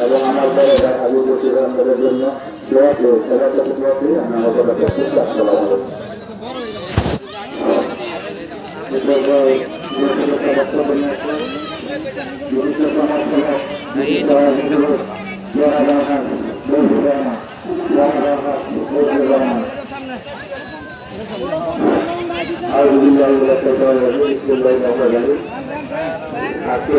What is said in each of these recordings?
এবং আমার ভাই আবু বসির রহমানের জন্য দোয়া করে সবার সাথে দোয়া করে আমি আমার আজকে এই মাসের কমিটি সম্মানিত সভাপতি অধ্যক্ষ জানা বাংলা নতুন রহমান সাহেব আজকে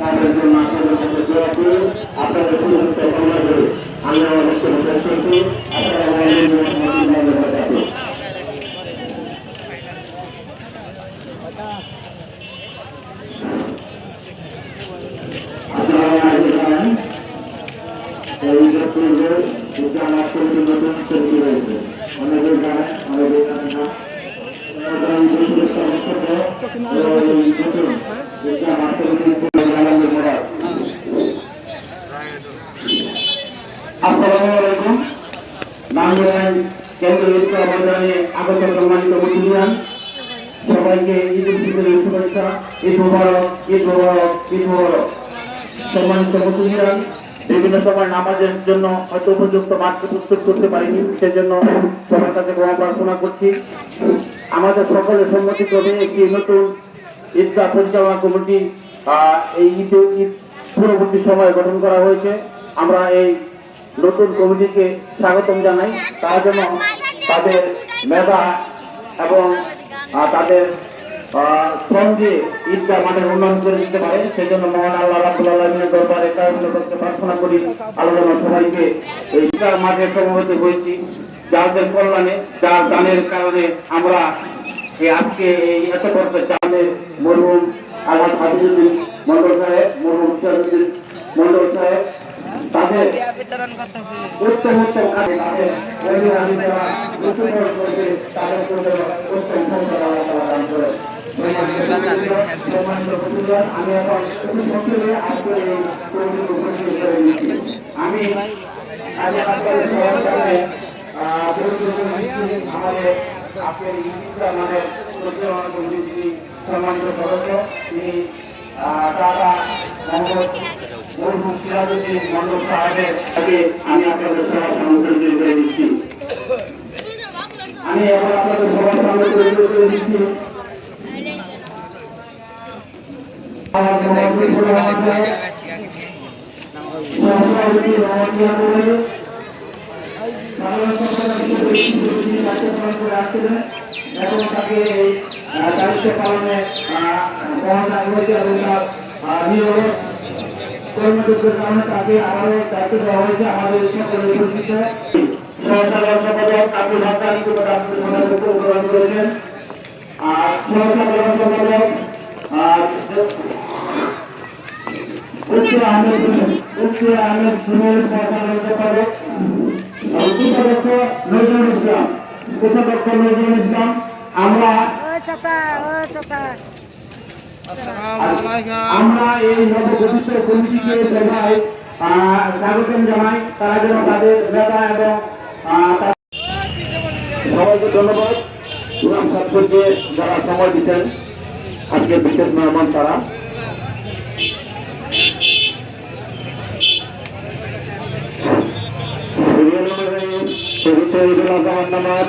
তাদের জন্য আপনাদের কাছে দোয়া করে আপনাদের সুরক্ষিত কামনা করে আমি আমার বক্তব্য শেষ করছি আপনারা আমার কাছে এই যে পূর্বে যেটা আমার পরিচিত নতুন তৈরি হয়েছে অনেকে জানে অনেকে জানে না আসসালামু আলাইকুম। বাংলাদেশ কেন্দ্রীয় সবাইকে বিভিন্ন সময় নামাজের জন্য হয়তো উপযুক্ত মাঠকে প্রস্তুত করতে পারিনি, সেজন্য সবার কাছে ক্ষমা প্রার্থনা করছি। আমাদের সকলের সম্মতিক্রমে একটি নতুন ঈদগাহ পরিচালনা কমিটি এই ঈদ ঈদ পূর্ববর্তী সময় গঠন করা হয়েছে। আমরা এই নতুন কমিটিকে স্বাগতম জানাই। তার জন্য তাদের মেধা এবং তাদের শ্রম দিয়ে ঈদগাহ মাঠের উন্নয়ন করে দিতে পারে সেজন্য মহান আল্লাহ রাবুল আলমিনের দরবারে করতে প্রার্থনা করি। আল্লাহ যেন সবাইকে এই ঈদগাহ মাঠে সমবেত হয়েছি। যাদের কল্যাণে, যার দানের কারণে আমরা আজকে এই এত বছর চাঁদের মরহুম আল্লাহ হাবিজুদ্দিন মন্ডল সাহেব, মরহুম সিরাজুদ্দিন মন্ডল সাহেব, তাদের উত্তম উত্তম কাজে তাদের বন্ধু বান্ধবীরা উত্তম করতে তাদের জন্য উত্তম ক্ষমতা আল্লাহ আমি আমি মানে সম্মানিত সদস্য তিনি দাদা মোহাম্মদ আমি আপনাদের সবার সামনে এখন আপনাদের সবার সামনে পালন ক্ষমতা হয়েছে এবং নিয়োগ কর্মযোগ্যের কারণে তাকে আবারও দায়িত্ব দেওয়া হয়েছে আমাদের সকলের উপস্থিত সহসাধারণ সম্পাদক আব্দুল হাসান গ্রহণ করেছেন আর সহসাধারণ সম্পাদক উত্তর আহমেদ উত্তর আহমেদ আমরা এই নবগঠিত কমিটিকে আহ, স্বাগতম জানাই। তারা যেন তাদের নেতা এবং সবাইকে ধন্যবাদ। ইমাম ছাত্রকে যারা সময় দিচ্ছেন আজকে বিশেষ মেহমান তারা। সিরিয়াল অনুযায়ী ঈদুল নামাজ।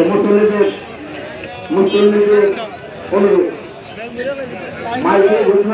মুসল্লিদের মুসল্লিদের অনুরোধ। মাইকে ঘোষণা